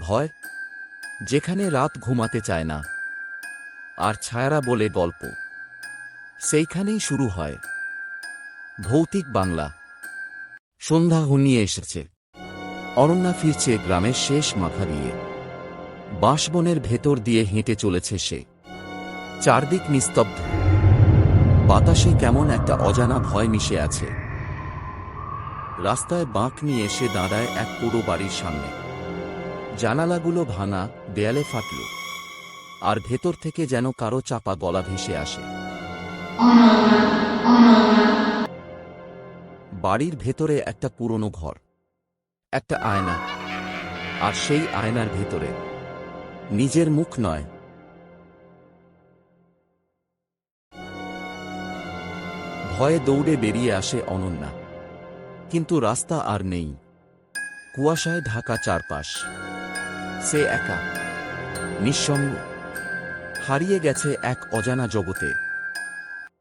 ভয়? যেখানে রাত ঘুমাতে চায় না। আর ছায়ারা বলে গল্প। সেইখানেই শুরু হয়। ভৌতিক বাংলা। সন্ধ্যা হুনিয়ে এসেছে। অরণ্যা ফিরছে গ্রামের শেষ মাথা দিয়ে। বাঁশবনের ভেতর দিয়ে হেঁটে চলেছে সে। চারদিক নিস্তব্ধ। বাতাসে কেমন একটা অজানা ভয় মিশে আছে। রাস্তায় বাঁক নিয়ে এসে দাঁড়ায় এক পুরো বাড়ির সামনে। জানালাগুলো ভাঙা, দেয়ালে ফাটল। আর ভেতর থেকে যেন কারও চাপা গলা ভেসে আসে। বাড়ির ভেতরে একটা পুরনো ঘর, একটা আয়না, আর সেই আয়নার ভেতরে নিজের মুখ নয়। ভয়ে দৌড়ে বেরিয়ে আসে অনন্যা। কিন্তু রাস্তা আর নেই। কুয়াশায় ঢাকা চারপাশ। সে একা। নিঃসঙ্গ। হারিয়ে গেছে এক অজানা জগতে।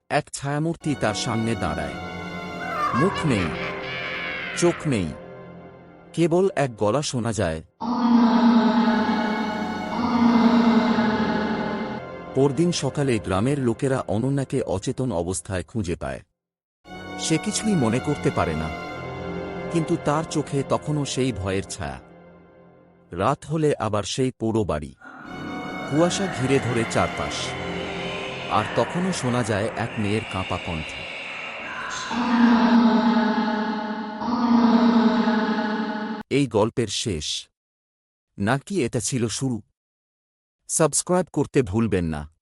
এক ছায়ামূর্তি তার সামনে দাঁড়ায়। মুখ নেই। চোখ নেই। কেবল এক গলা শোনা যায়। পরদিন সকালে গ্রামের লোকেরা অনন্যাকে অচেতন অবস্থায় খুঁজে পায়। সে কিছুই মনে করতে পারে না। কিন্তু তার চোখে তখনও সেই ভয়ের ছায়া। রাত হলে আবার সেই পোড়ো বাড়ি। কুয়াশা ঘিরে ধরে চারপাশ। আর তখনও শোনা যায় এক মেয়ের কাঁপা কণ্ঠ। এই গল্পের শেষ। নাকি এটা ছিল শুরু? সাবস্ক্রাইব করতে ভুলবেন না।